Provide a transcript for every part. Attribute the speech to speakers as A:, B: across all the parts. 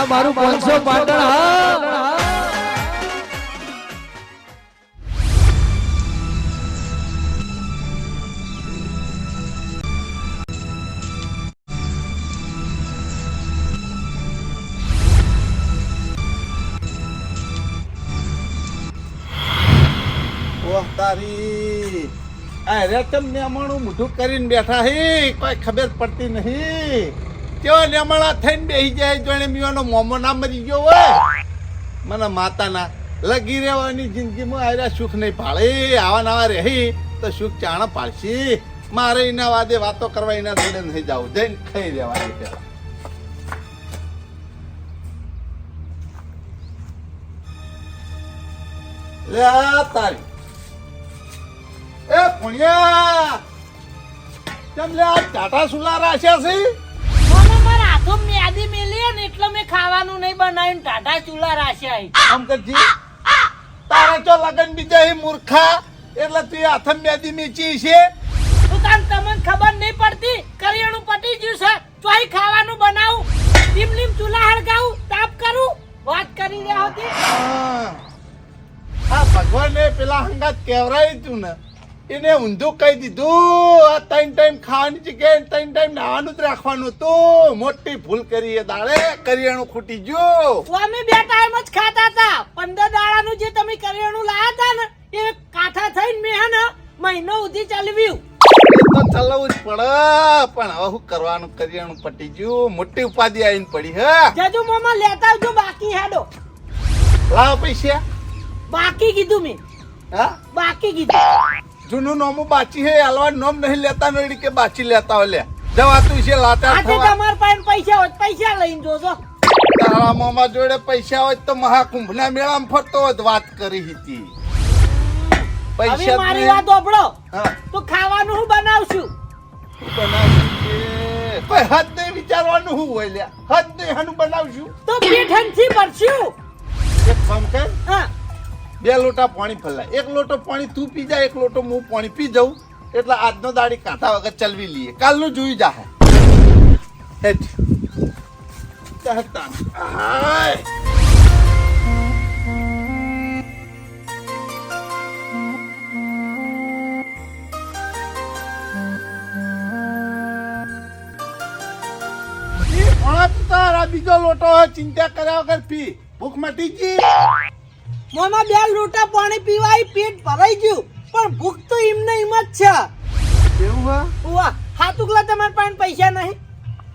A: આ મારું પાંચસો પાટણ
B: તારી. અરે તમને અમારું મોઢું કરીને બેઠા હે? કોઈ ખબર પડતી નહીં. કેવા નેમાણા થઈને બેસી જાય જોણે મીવાનો મોમો ના મરી ગયો હોય. મને માતાના લગી રહેવાની જિંદગીમાં આવ્યા સુખ નહીં પાળે આવા નવા રહી તો સુખ ચાણ પાડશી. મારે એના વાદે વાતો કરવા એના જોડે નહીં જવું. જઈને ખાઈ રહેવાની પહેલાં લે તારી. એ પુણ્યા, કેમ લે આ ટાટા સુલા રાખ્યા છે
C: મને મ્યાદી મેલી ને એટલે મેં ખાવાનું નહીં બનાવ્યું ટાટા ચૂલા રાખ્યા.
B: આમ કરજી. તારા તો લગન બીજા હે મૂર્ખા. એટલે તું હાથમ મ્યાદી મેચી છે.
C: તો તાન તમને ખબર નહીં પડતી? કરિયાણું પટી ગયું છે. ચોઈ ખાવાનું બનાવું. લીમ લીમ ચૂલા હળગાવું. તાપ કરું. વાત કરી રહ્યા હતી?
B: હા. ભગવાન ભગવાને પેલા હંગાત કેવરાય તું ને. એને ઊંધું કહી દીધું આ ત્રણ ટાઈમ ખાવાની જગ્યાએ ત્રણ ટાઈમ નાવાનું જ રાખવાનું હતું. મોટી ભૂલ કરી એ દાડે કરિયાણું ખૂટી ગયું.
C: અમે બે ટાઈમ જ ખાતા હતા. પંદર દાડાનું જે તમે કરિયાણું લાયા હતા ને એ કાઠા થઈને મેં હે ને મહિનો સુધી ચલવ્યું.
B: તો ચલાવવું જ પડે પણ હવે શું કરવાનું? કરિયાણું પટી ગયું મોટી ઉપાધિ આવીને પડી હે?
C: જજુ મામા લેતા આવજો બાકી હેડો.
B: લાવ પૈસા.
C: બાકી કીધું મેં.
B: હા?
C: બાકી કીધું.
B: જૂનું નોમું બાચી હે હાલવા નોમ નહીં લેતા નડી કે બાચી લેતા હોય જવાતું છે લાતા થવા.
C: પાસે પૈસા હોય પૈસા લઈને જોજો.
B: તારા મામા જોડે પૈસા હોય તો મહાકુંભના મેળામાં ફરતો હોય વાત કરી હતી. પૈસા
C: મારી વાત ઓબળો
B: હા,
C: તો ખાવાનું હું બનાવશું?
B: બનાવશું? હદ નહીં વિચારવાનું હું હોય લ્યા હદ નહીં હાનું બનાવશું.
C: તો પીઠનથી ભરશું.
B: એક કામ કર.
C: હા.
B: બે લોટા પાણી ફલાય. એક લોટો પાણી તું પી જાય એક લોટો હું પાણી પી જાઉં. એટલે આજનો દાડી કાંઠા વગર ચલવી લઈએ. કાલનું જોઈ જાહે. હેઠ. બીજો લોટો ચિંતા કર્યા વગર પી. ભૂખ મટી ગઈ
C: મોમાં બે લોટા પાણી પીવાય પેટ ભરાઈ ગયું. પણ ભૂખ તો એમને એમ જ છે.
B: એવું હા?
C: ઉવા હાતુકલા તમારા પાસે પૈસા નહીં?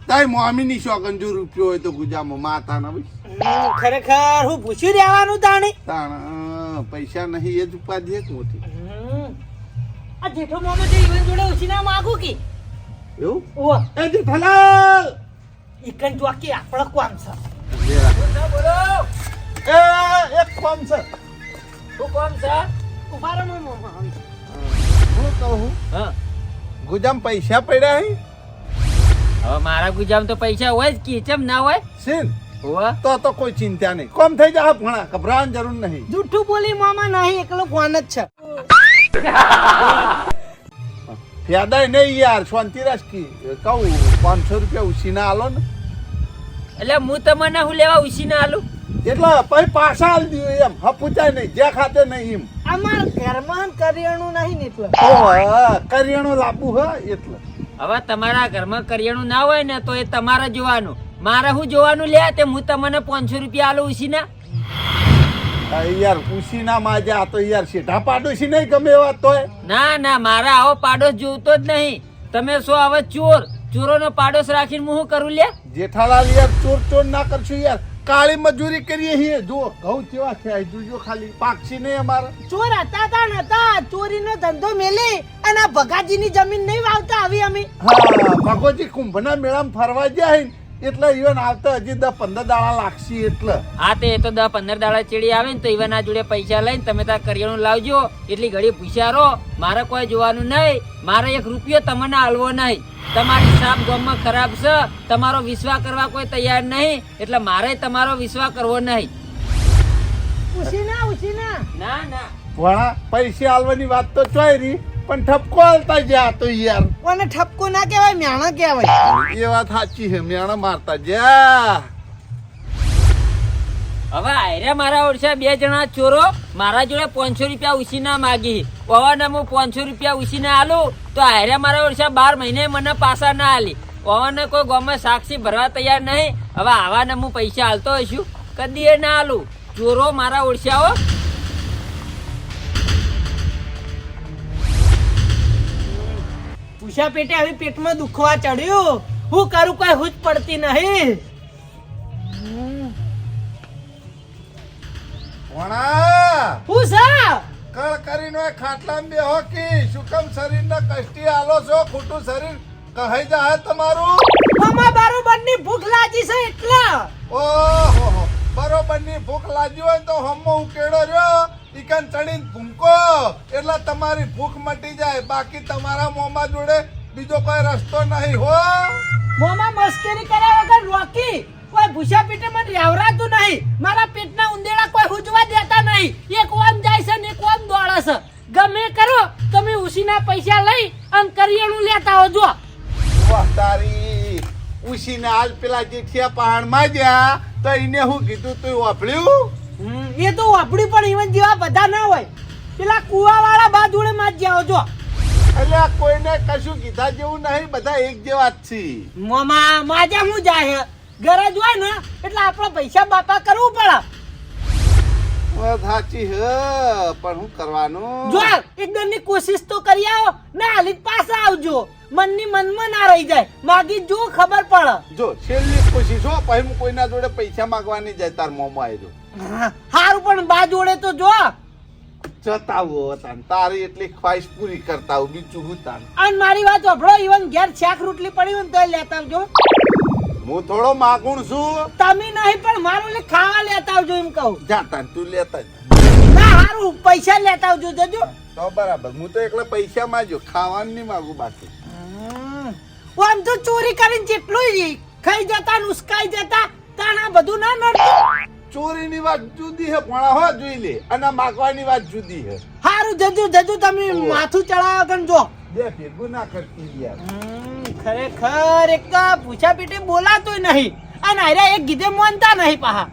B: તાઈ મોમી ની શોકન જો રૂપિયો હોય તો ગુજામાં માતા ના ભાઈ
C: ખરેખર હું પૂછી રહેવાનું તાણી?
B: તાણ પૈસા નહીં એ જ ઉપાધિ એક મોટી
C: આ જેઠો મોમો જે ઈવન જોડે ઉછીના માંગુ કી?
B: એવું?
C: ઉવા.
B: એ જેઠાલાલ
C: ઇકન જોકી આપણો કોમ છે.
B: એ એક ફોન છે.
C: શું કોમ છે? ઉભારો મોમાં
B: હું કહું
D: હા?
B: ગુજામ પૈસા પડ્યા હે?
D: હવે મારા ગુજામ તો પૈસા હોય જ કી ના હોય?
B: સીન તો તો કોઈ ચિંતા નહીં. કોમ થઈ જાય ભણા ગભરાવાની જરૂર નહીં.
C: જૂઠું બોલી મામા નહીં એકલો ફોન જ છે.
B: ફાયદા નહીં યાર શાંતિ કી. કહું પાંચસો રૂપિયા ઉછીના આલો ને.
D: એટલે હું તમને હું લેવા ઉછીના આલું?
B: એટલે પછી પાછા આલ દઉં એમ. હપુચાય નહીં. જે ખાતે નહીં એમ.
C: અમાર ઘરમાં કરિયાણું નહીં ને એટલે
B: કરિયાણું લાવવું હ એટલે.
D: હવે તમારા ઘરમાં કરિયાણું ના હોય ને તો એ તમારે જોવાનું. મારે હું જોવાનું લે તે હું તમને પાંચસો રૂપિયા આલું ઉછી
B: યાર ઉસીના માં જા તો યાર સીધા પાડોશી નહીં ગમે એવા તોય.
D: ના ના મારે આવો પાડોશ જોવતો જ નહીં. તમે શું હવે ચોર? ચોરોનો પાડોશ રાખીને હું શું કરું લે?
B: જેઠાલાલ યાર ચોર ચોર ના કરશું યાર. કાળી મજૂરી કરીએ છીએ. જો ઘઉં કેવા થયા જોજો ખાલી પાકશી નહીં અમારે.
C: ચોર હતા તા નતા. ચોરીનો ધંધો મેલે. અને આ ભગાજીની જમીન નહીં વાવતા આવી અમે.
B: હા ભગવતી કુંભના મેળામાં ફરવા ગયા હે એટલે ઈવન આવતા હજી દસ પંદર દાડા લાગશે એટલે.
D: હા તે એ તો દસ પંદર દાડા ચેડી આવે ને તો ઈવન આ જોડે પૈસા લઈને તમે તાર કરિયાણું લાવજો. એટલી ઘડી પૂછ્યારો મારે કોઈ જોવાનું નહીં. મારે એક રૂપિયો તમને હાલવો નહીં. તમારી સાપ ગામમાં ખરાબ છે. તમારો વિશ્વાસ કરવા કોઈ તૈયાર નહીં. એટલે મારે તમારો વિશ્વાસ કરવો નહીં.
C: ઉછીના ઉછીના
D: ના. ના
B: વણા પૈસા હાલવાની વાત તો ચોય રહી પણ ઠપકો આલતા જ્યા તો યાર.
C: કોને ઠપકો ના કહેવાય મ્યાણા કહેવાય.
B: એ વાત સાચી છે મ્યાણા મારતા જ્યા
D: હવે આયરે મારા ઓળશા બે જણા ચોરો મારા જોડે પાંચસો રૂપિયા ઉછીના માગી. પવન હું પાંચસો રૂપિયા ઉછીના આલું તો આયરે મારા ઓળશા બાર મહિને મને પાછા ના આલી. પવન કોઈ ગમે સાક્ષી ભરવા તૈયાર નહીં. હવે આવાને હું પૈસા હાલતો હશું કદી એ ના આલું. ચોરો મારા ઓળશાઓ
C: પૂછા પેટે હવે પેટમાં દુખવા ચડ્યું. હું કરું કોઈ હુજ પડતી નહીં.
B: ભણા
C: હું સા?
B: કળ કરીને ખાટલામાં બેહો કી. સુકમ કેમ શરીરને કષ્ટી આલો છો? ખોટું શરીર કહાઈ જાય તમારું?
C: મામા બારોબારની ભૂખ લાગી છે એટલા.
B: ઓહો બરોબરની ભૂખ લાગી હોય તો તો હમો ઉકેડો રહ્યો. ઈકન ચડીને ભૂંકો એટલે તમારી ભૂખ મટી જાય. બાકી તમારા મોંમાં જોડે બીજો કોઈ રસ્તો નહીં હો.
C: મોમાં મસ્કરી કર્યા વગર રોકી કોઈ ભૂસા પીટે મને રેવરાતું નહીં. મારા પેટના ઉંદેડા કોઈ હુજવા દેતા નહીં. એક ઓમ જાય છે ને એક ઓમ દોડે છે. ગમે કરો તમે ઉસીના પૈસા લઈ અને કરિયાણું લેતા આવજો.
B: વાહ તારી ઉસીના હાલ પેલા જેઠિયા પહાડમાં ગયા તો એને હું કીધું તું વાપર્યું?
C: હમ, એ તો વાપડી પણ ઈવન જેવા બધા ના હોય. પેલા કુવા વાળા બા જોડે માં જ. આવજો
B: એટલે કોઈને કશું કીધા જેવું નહીં બધા એક જેવા જ છે
C: મોમા માજા હું જાય ગરજ હોય ને એટલે આપણે પૈસા બાપા કરવું પડે.
B: સાચી હ પણ હું કરવાનું?
C: જો એકદમની કોશિશ તો કરી આવો. ના હાલી જ પાછા આવજો. મનની મનમાં ના રહી જાય. માગી જો ખબર પડે.
B: જો છેલ્લી કોશિશ હો પછી હું કોઈના જોડે પૈસા માંગવાની જાય તાર મોંમાં આવ્યો
C: હારું પણ બા જોડે તો જો.
B: જતા તાન. તારી એટલી ખ્વાઈશ પૂરી કરતા હું બીજું હું તાન.
C: અને મારી વાત સાંભળો ઈવન ઘેર શાક રોટલી પડી હોય ને તોય લેતા આવજો.
B: હું થોડો માગુણ છું.
C: તમે નહીં પણ મારું લે ખાવા લેતા આવજો એમ કહું.
B: જા તાન તું લેતા
C: ના હારું પૈસા લેતા આવજો જજો.
B: તો બરાબર હું તો એકલા પૈસા માંજો ખાવાનું નહીં માગું બાકી.
C: આમ તો ચોરી કરીને જેટલું ખાઈ જતા ઉસકાઈ જતા તાણા બધું ના નડતું.
B: ચોરીની વાત જુદી હે ભણા હો જોઈ લે અને માગવાની વાત જુદી હે.
C: હારું જજુ જજુ તમે માથું ચડાવો કન જો.
B: બે ભેગું ના કરતી યાર.
C: ખરેખર એક પૂછા પીઠે બોલાતોય નહીં અને અરે એક ગીધે માનતા નહીં પાહા.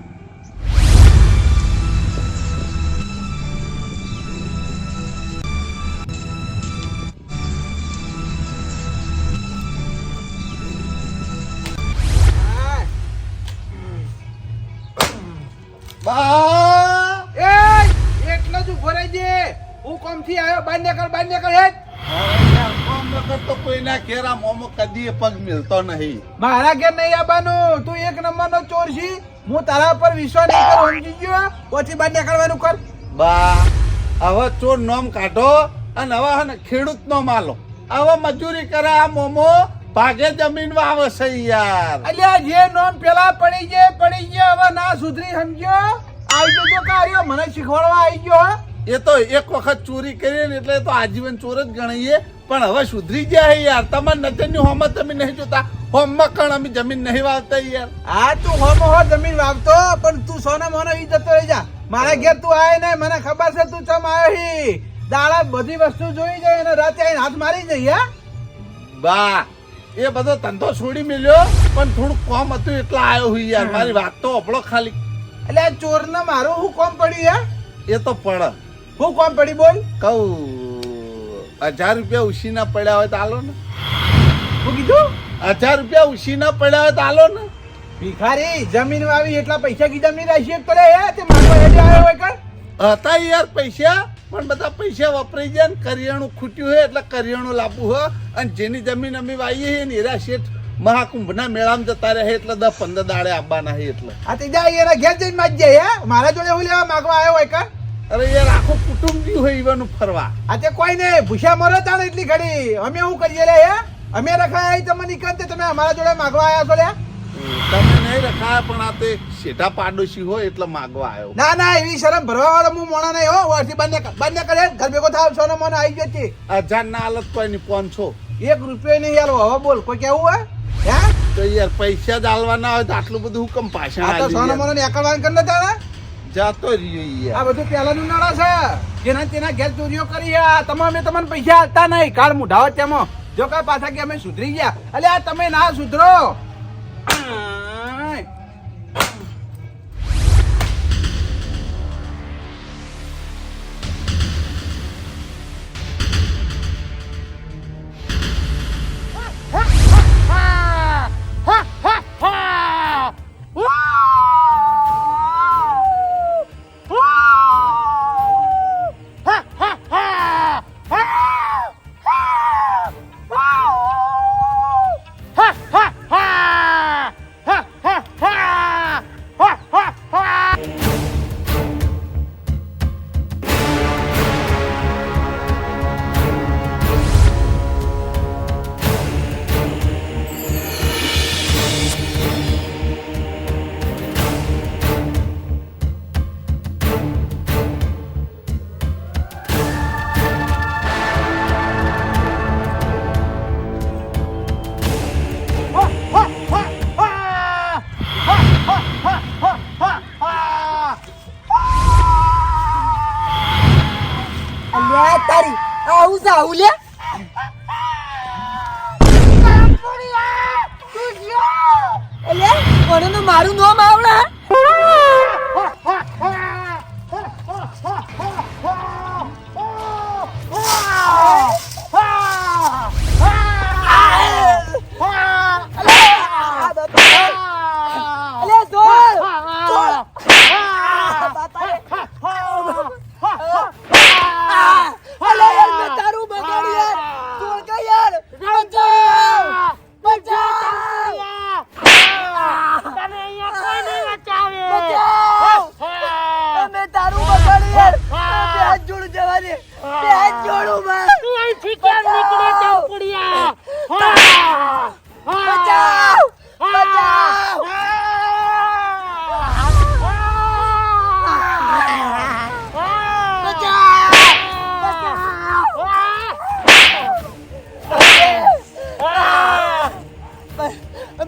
E: બાર નીકળ
B: તો કોઈના ઘેર આ મોમો કદી પગ મિલતો નહીં
E: મારા ઘેર નહીં આવવાનું. તું એક નંબરનો ચોર છી. હું તારા પર વિશ્વાસ નહીં કરું સમજી ગયો? પછી બાર નીકળવાનું કર.
B: બા હવે ચોર નોમ કાઢો અને હવે ખેડૂત નો માલો. હવે મજૂરી કરે આ મોમો ભાગે જમીન વાવે છે યાર
E: અલ્યા જે નોમ પેલા પડી ગયે પડી ગયો હવે ના સુધરી સમજ્યો? આવી ગયો કાર્યો મને શીખવાડવા આવી ગયો.
B: એ તો એક વખત ચોરી કરીએ ને એટલે તો આજીવન ચોર જ ગણીએ. પણ હવે સુધરી ગયા હે યાર. તમાર નજરની હોમાં તમે નહીં જોતા. હોમમાં કણ અમે જમીન નહીં વાવતા યાર.
E: હા તું હોમ હો જમીન વાવતો પણ તું સોના મોના ઈ જતો રહી જા. મારા ઘેર તું આય ને મને ખબર છે તું ચમ આવ્યો હી. દાડા બધી વસ્તુ જોઈ જાય અને રાતે આઈને હાથ મારી જઈ હા?
B: બા એ બધો ધંધો છોડી મેલ્યો પણ થોડું કોમ હતું એટલે આવ્યો હું યાર. મારી વાત તો અપડો ખાલી.
E: એટલે આ ચોર ને મારું શું કોમ પડી હે?
B: એ તો પડ.
E: હું કોમ પડી બોલ?
B: કહું હજાર રૂપિયા ઉછીના પડ્યા હોય તો આલો ને.
E: શું કીધું?
B: હજાર રૂપિયા ઉછીના પડ્યા હોય તો આલો ને.
E: ભિખારી જમીન વાવી એટલા પૈસા કીધા નહીં રાશી એક પડે રે હે? તે મારો હેડે આવ્યો હોય કર
B: હતા યાર પૈસા પણ બધા પૈસા વપરાઈ જાય ને કરિયાણું ખૂટ્યું હોય એટલે કરિયાણું લાવવું હોય અને જેની જમીન અમે વાવીએ છીએ ને એરા શેઠ મહાકુંભના મેળામાં જતા રહે એટલે દસ પંદર દાડે આવવાના છે એટલે.
E: આ તે જાય એના ઘેર જઈને માજ જાય હે? મારા જોડે હું લેવા માગવા આવ્યો હોય કર
B: અરે યાર આખું કુટુંબ ગયું હોય એવાનું ફરવા.
E: આ તે કોઈ ને ભૂસ્યા મરો તાણ એટલી ઘડી. અમે શું કરીએ લે હે? અમે રખાયા તમને નીકળતે તમે અમારા જોડે માંગવા આવ્યા છો લે?
B: તમે નહીં રખાયા પણ આ તે શેઠા પાડોશી હોય એટલે માગવા આવ્યો
E: ના ના એવી શરમ ભરવા વાળો હું મોણા નહીં હો. વર્ષથી બંને બંને કરે ઘર ભેગો થાવ છો ને મને આવી જતી
B: હજાર ના હાલત કોઈ નહીં પાંચસો
E: એક રૂપિયો નહીં યાર હવે બોલ કોઈ કેવું હે હે?
B: તો યાર પૈસા જ હાલવાના હોય તો આટલું બધું હુકમ પાછા
E: આ તો સોનો મોનો ને એકલવાન કરી તારા
B: જાતો રહ્યો
E: આ બધું પહેલાનું નાણા છે. જેના તેના ઘેર ચોરીઓ કરી. તમે અમે તમને પૈસા આપતા નહીં. કાળ મુઢાવત તેમાં. જો કાંઈ પાછા કે અમે સુધરી ગયા. એટલે આ તમે ના સુધરો.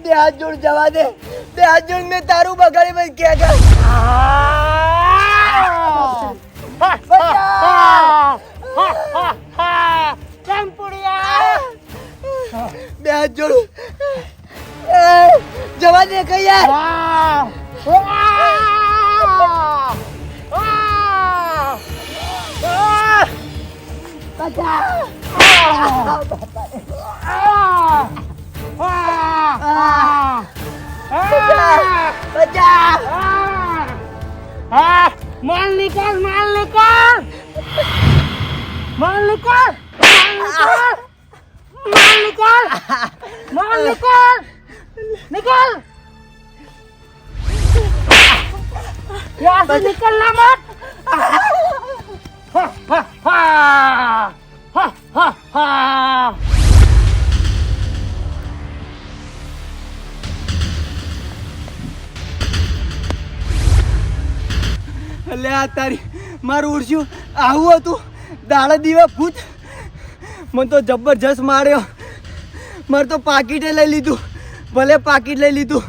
F: બે હાથ જોડ જવા દે બે હાથ જોડ મેં તારું બગાડી બસ કે કર બે હાથ જોડ જવા દે કઈ યાર બચાવ
A: Pecah! Pecah! Ah! Malikar! Malikar! Malikar! Malikar! Malikar! Malikar! Nikol! Ya, si Nikol! Ha! Ha! Ha! Ha! Ha! Ha!
F: એટલે આ તારી, મારું ઉડશું આવું હતું. દાડા દીવા ભૂત. મને તો જબરજસ્ત માર્યો. મારે તો પાકીટે લઈ લીધું. ભલે પાકીટ લઈ લીધું.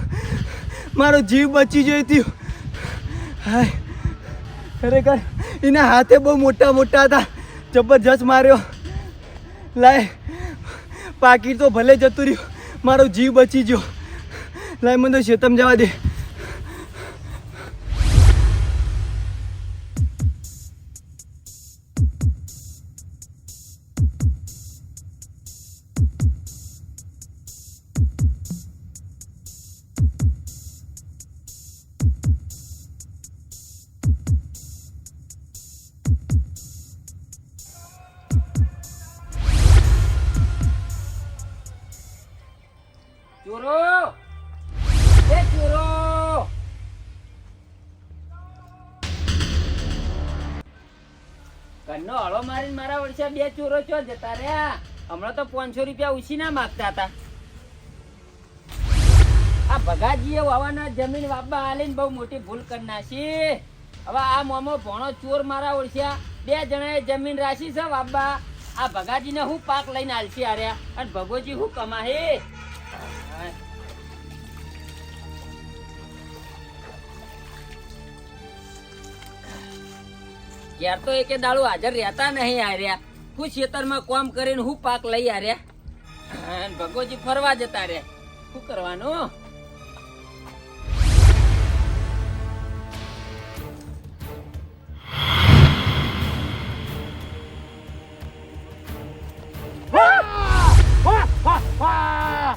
F: મારો જીવ બચી ગયો થયું. હાય. ખરેખર એના હાથે બહુ મોટા મોટા હતા. જબરજસ્ત માર્યો. લાય, પાકીટ તો ભલે જતું રહ્યું. મારો જીવ બચી ગયો. લાય, મને તો શેતમ જવા દે.
D: બે ચોરો ચો જતા રહ્યા. હમણાં તો પાંચસો રૂપિયા ઉછી ના માગતા હતા. આ ભગાજીએ વાવાના જમીન વાપવા આલીને બહુ મોટી ભૂલ કરી નાખી. હવે આ મોમો ભણો ચોર મારા ઓળખ્યા. બે જણાએ જમીન રાશી છે વાપવા આ ભગાજીને હું પાક લઈને આલસી આર્યા અને ભગોજી હું કમાહે. ક્યાર તો એકે દાડો હાજર રહેતા નહીં આર્યા હું ખેતરમાં કામ કરીને હું પાક લઈ આર્યા અને ભગવજી ફરવા જતા રે શું કરવાનું
F: બાપા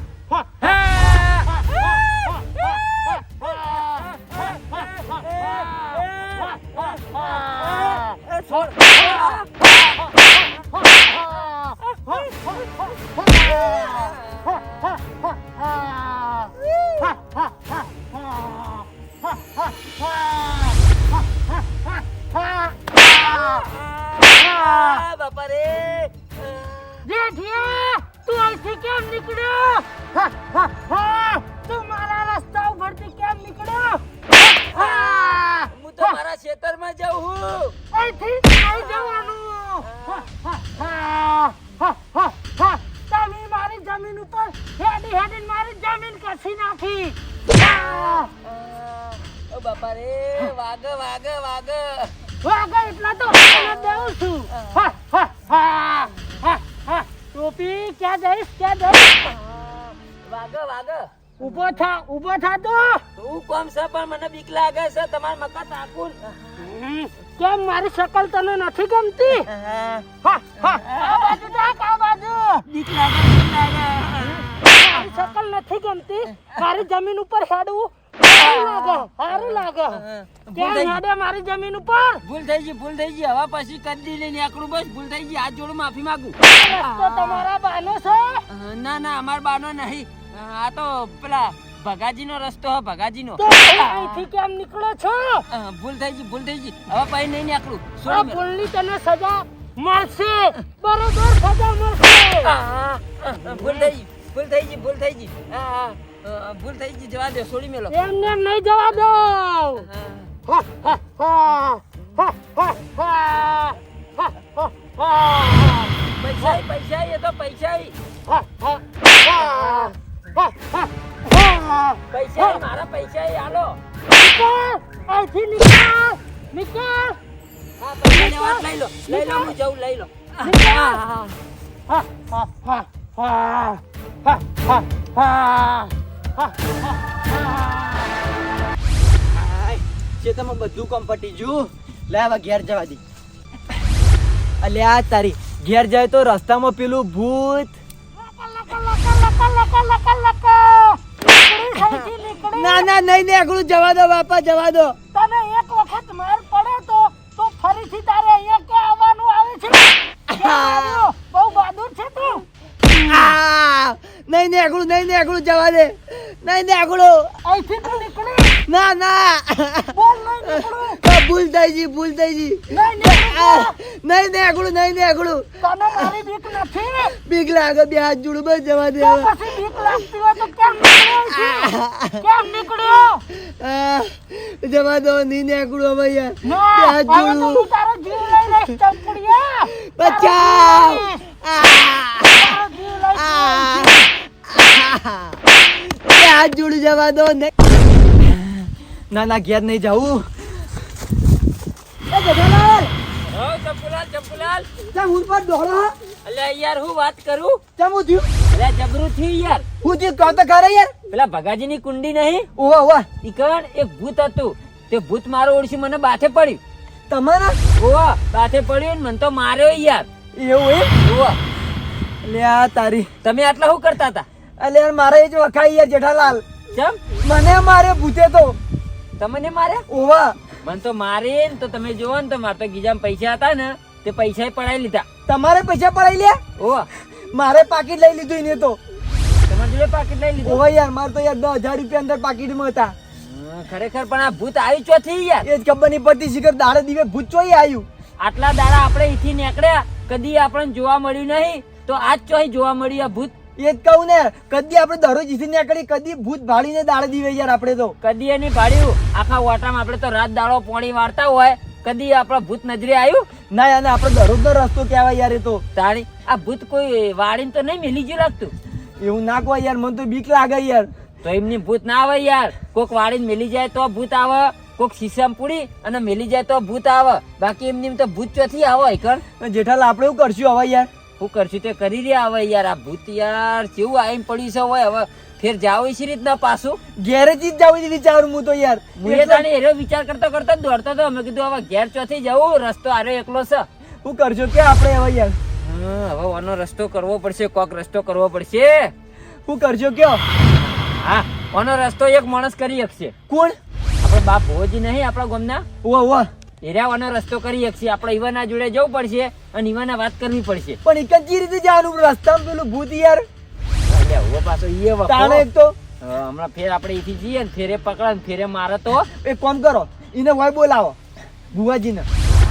F: વાગ વાગ વાગ
A: વાગે એટલા તો દઉં છું. હા, હા, હા, હા, હા. ટોપી ક્યાં જઈશ ક્યાં જઈશ?
F: વાગ વાગ
A: ઊભો થા ઊભો થા તો.
D: હું કોમ છે પણ મને બીક લાગે છે. તમારા મકા તાકુન
A: કેમ મારી શકલ તને નથી ગમતી? હા હા. આ બાજુ દેખ આ બાજુ.
D: બીક લાગે બીક લાગે.
A: મારી શકલ નથી ગમતી. મારી જમીન ઉપર હેડવું. સારું લાગે સારું હેડે મારી જમીન ઉપર?
D: ભૂલ થઈ ગઈ ભૂલ થઈ ગઈ. હવે પછી કદી લઈને આકડું બસ. ભૂલ થઈ ગઈ. હાથ જોડું માફી માંગુ.
A: રસ્તો તમારા બાનો છે?
D: ના ના અમાર બાનો નહીં. આ તો પેલા ભગાજીનો રસ્તો હે ભગાજીનો.
A: તો અહીંથી કેમ નીકળો છો?
D: ભૂલ થઈ ગઈ ભૂલ થઈ ગઈ. હવે પછી નહીં નીકળું.
A: આ ભૂલની તને સજા મળશે. બરોબર સજા મળશે.
D: ભૂલ થઈ ગઈ ભૂલ થઈ ગઈ ભૂલ થઈ ગઈ. હા. ભૂલ થઈ ગઈ જવા દે છોડી મેલો
A: એમને નહીં જવા દો
D: પૈસા પૈસા એ તો પૈસા પૈસા મારા પૈસા હાલો
A: અહીંથી નીકળ નીકળ
D: હા પૈસા લઈ લો લઈ લો હું જઉં લઈ લો હા હા
A: હા હા હા હા હા હા.
F: ચેતામાં બધું કામ પટી ગયું લે હવે ઘેર જવા દે અલ્યા તારી ઘેર જાય તો રસ્તામાં પેલું ભૂત. ના ના નહીં નહીં આગળ જવા દો બાપા જવા દો.
A: તને એક વખત માર પડે તો તો ફરીથી તારે અહીંયા કે આવવાનું આવે છે? બહુ બહાદુર છે તું.
F: આ નહીં નહીં આગળ નહીં નહીં આગળ જવા દે. નહીં નહીં આગળ.
A: અહીંથી તું નીકળી.
F: ના ના.
A: બોલ નહીં નીકળું.
F: આ ભૂલ થઈ જી ભૂલ થઈ જી
A: નહીં
F: નહીં ને આગળ નહીં નહીં આગળ.
A: તને મારી બીક નથી?
F: બીક લાગે બે હાથ જોડું બસ જવા દે.
A: પછી બીક લાગતી હોય તો કેમ નીકળ્યો કેમ નીકળ્યો?
F: આ, જવા દો નહીં નહીં આગળ હવે યાર. બે
A: ના
F: હાથ જોડું.
A: તારો જીવ લઈ લઈશ ચંપડિયા
F: બચાવ
A: તારો જીવ લઈશ
F: બે હાથ જોડું જવા દો ને ના ના ઘેર નહીં જવું એ જેઠાલાલ
D: હો, ચંપુલાલ ચંપુલાલ
F: ચમ હું પર દોડો
D: અલ્યા યાર હું વાત કરું
F: ચમ હું થયું
D: અલ્યા જબરું થયું? દો
F: હું ના
D: ના ઘેર કુંડી નહીં?
F: ઓવા ઓવા
D: એક ભૂત હતું. તે ભૂત મારો ઓળશી મને બાથે પડ્યું.
F: તમારા?
D: ઓવા બાથે પડ્યું ને મને તો માર્યો યાર.
F: એવું એમ?
D: ઓવા
F: લે આ તારી.
D: તમે આટલા શું કરતા હતા?
F: અલે યાર મારે એ જ વખાઈ યાર જેઠાલાલ.
D: ચમ
F: મને મારે ભૂતે તો.
D: તમને મારે?
F: ઓવા.
D: મને તો મારે ને તો તમે જોવો ને તો મારે તો ગીજામાં પૈસા હતા ને તે પૈસા પડાવી લીધા.
F: તમારે પૈસા પડાવી લ્યા?
D: ઓવા.
F: મારે પાકીટ લઈ લીધું એને તો.
D: તમારે જોડે પાકીટ લઈ લીધું?
F: ઓવા યાર મારે તો યાર દસ હજાર રૂપિયા અંદર પાકીટમાં હતા.
D: ખરેખર પણ આ ભૂત આવ્યું ચોથી યાર
F: એ જ ખબર નહીં પડતી શિખર દાડે દીવે ભૂત ચોઈ આવ્યું
D: આટલા દાડા આપણે અહીંથી નીકળ્યા કદી આપણને જોવા મળ્યું નહીં તો આજ ચોહી જોવા મળ્યું આ ભૂત.
F: એ જ કહું ને કદી આપણે દરરોજ ઈથી નીકળી કદી ભૂત ભાડીને દાળ દીવે યાર આપણે તો.
D: કદી એની ભાડ્યું આખા ઓટામાં આપણે તો રાત દાળો પોણી વાળતા હોય. કદી આપણા ભૂત નજરે આવ્યું
F: ના યાર આપણે દરરોજ નો રસ્તો કહેવાય યાર એ તો.
D: તાણી આ ભૂત કોઈ વાળીને તો નહીં મિલી ગયું લાગતું?
F: એવું ના કહો યાર મને તો બીક લાગે યાર.
D: તો એમની ભૂત ના આવે યાર. કોક વાળીને મિલી જાય તો ભૂત આવે કોક શીશમ પૂડી અને મિલી જાય તો ભૂત આવે. બાકી એમની તો ભૂત ચોથી આવે કણ?
F: જેઠાલાલ આપણે એવું કરશું હવે યાર?
D: હું કરશું તે કરી રહ્યા હવે યાર આ ભૂત યાર કેવું આવીને પડ્યું છે હોય હવે ફેર જાવ છે રીતના પાછું?
F: ઘેરે જ જાવ છે વિચાર હું તો યાર.
D: મુએ તાણી એરો વિચાર કરતો કરતો દોડતો તો અમે કીધું હવે ઘેર ચોથી જવું રસ્તો આરે એકલો છે.
F: હું કરજો કે આપણે હવે યાર.
D: હા, હવે આનો રસ્તો કરવો પડશે કોક રસ્તો કરવો પડશે.
F: હું કરજો કયો?
D: હા આનો રસ્તો એક માણસ કરી શકશે
F: કોણ?
D: આપણે બાપ હોજી નહીં આપણા ગામના.
F: ઓવા ઓવા
D: એરિયાવાનો રસ્તો કરી શકશે. આપણે ઈવાના જોડે જવું પડશે અને ઈવાના વાત કરવી પડશે.
F: પણ એક જ રીતે જવાનું રસ્તામાં પેલું ભૂત યાર?
D: હવે પાછો ઈ વખો.
F: તાણે એક તો.
D: હમણાં ફેર આપણે અહીંથી જઈએ ને ફેરે પકડા ને ફેરે મારે તો.
F: એક કામ કરો. એને હોય બોલાવો. ભુવાજીને.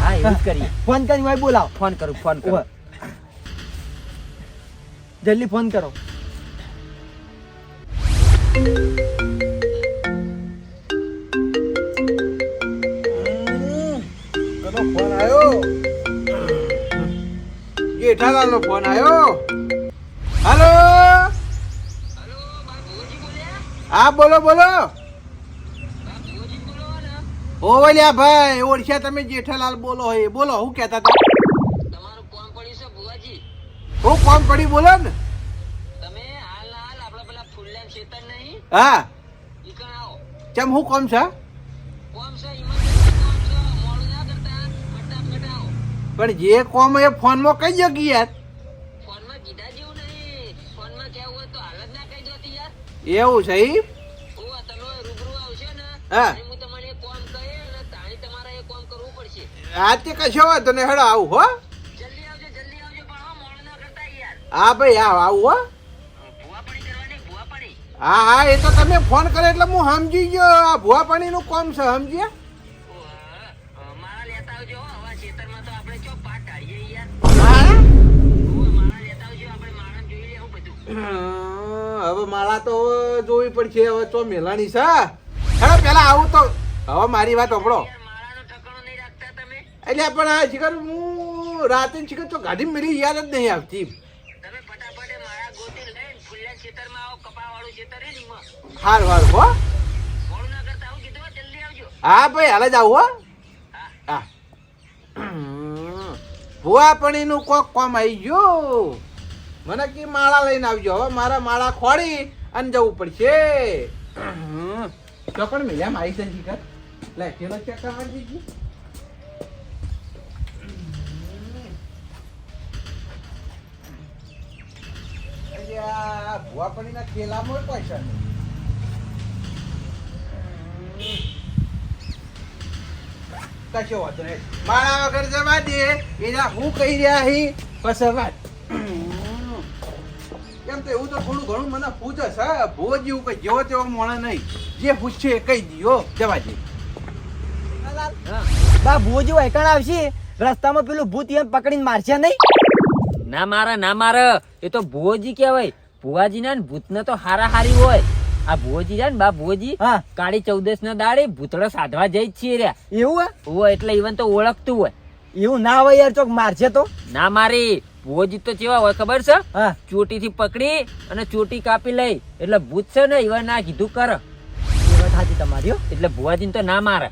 D: હા એવું જ કરીએ.
F: ફોન કરી હોય બોલાવો.
D: ફોન કરું ફોન કરું.
F: જલ્દી ફોન કરો.
E: જેઠાલાલ નો ફોન આવ્યો? હાલો? હા બોલો બોલો. ઓવલ્યા ભાઈ ઓળખ્યા તમે જેઠાલાલ બોલો હે. બોલો હું કહેતા હતા?
D: તમારું કોમ પડ્યું છે ભુવાજી?
E: હું કોમ પડી બોલો ને.
D: તમે હાલ હાલ આપણા પેલા
E: હા. ચમ હું કોમ છે? પણ જે કોમ એ ફોનમાં કઈ જગી યાર? એવું છે ઈ? હા આ તે કશો વાંધો નહીં હેડો આવું હો. હા ભાઈ આવ આવું હો. હા હા એ તો તમે ફોન કર્યો એટલે હું સમજી ગયો. આ ભુવા પાણીનું કોમ છે સમજ્યા હવે મારા તો જોવી પડશે, હવે તો મેલાની છે. હવે પેલા આવું તો. હવે મારી વાત સાંભળો. એટલે પણ આ શિખર હું રાતે શિખર તો ગાડી મેરી યાદ જ નહીં આવતી. હાર વાર હો. હા, ભાઈ, હાલ જ આવું, હો. હા. ભૂઆ પણ એનું કોક કોમ આવી ગયું. મને કે માળા લઈને આવજો. હવે મારા માળા ખોડી અને જવું પડશે. તો પણ મેલ્યા મારી છે શિખર લે કેલો ચેક કરવા દીધી ભુવા પડીના કેલામાં પૈસા નહીં કશો વાંધો નહીં. મારા વગર જવા દે. એના હું કહી રહ્યા હી? બસ વાત. કેમ તો એવું તો થોડું ઘણું મને પૂછે છે ભો એવું કઈ જેવો તેવો મળે નહીં. જે પૂછશે એ કહી દો જવા દે.
C: બા ભૂજી એકણ આવશે. રસ્તામાં પેલું ભૂત એમ પકડીને મારશે નહીં?
D: ના મારા ના મારે. એ તો ભુવોજી કહેવાય. ભુવાજી ના ભૂતને તો હારા હારી હોય. આ ભુવોજી જાય ને બા ભુવોજી
C: હા.
D: કાળી ચૌદશ ના દાડે ભૂતળો સાધવા જઈ છીએ રહ્યા
C: એવું
D: હોય એટલે ઈવન તો ઓળખતું હોય.
C: એવું ના હોય યાર ચોક મારશે તો?
D: ના મારી. ભુવોજી તો કેવા હોય ખબર છે?
C: હા.
D: ચોટી થી પકડી અને ચોટી કાપી લઈ. એટલે ભૂત છે ને એવા ના કીધું કર.
C: એ વાત સાચી તમારી હો.
D: એટલે ભુવાજી તો ના મારે.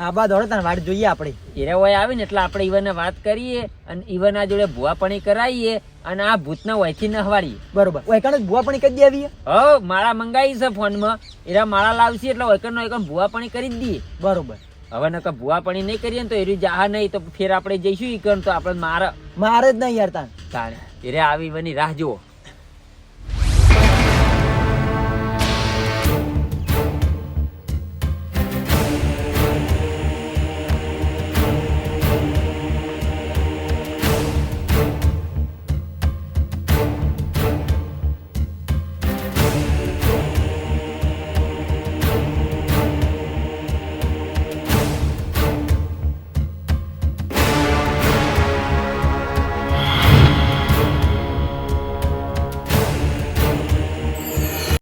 C: આ બા દોડો તને વાટ જોઈએ આપણે
D: એરે હોય આવે ને એટલે આપણે ઈવન વાત કરીએ અને ઈવન જોડે ભુવાપણી કરાવીએ અને આ ભૂતના વયથી નહવાડીએ
C: બરોબર. વૈકણ ભુવાપણી ભૂવા પણ કરી દેવી
D: હવ માળા મંગાવી છે ફોનમાં. એરા માળા લાવશે એટલે વૈકણ નો એકમ ભુવાપણી કરી જ દઈએ.
C: બરોબર.
D: હવે નકર ભુવાપણી નહીં કરીએ ને તો એરી જાહા નહીં તો ફેર આપણે જઈશું ઈકણ તો આપણે મારે
C: મારે જ નહીં યાર તાન.
D: તાણે. એરે આવી બની રાહ જુઓ.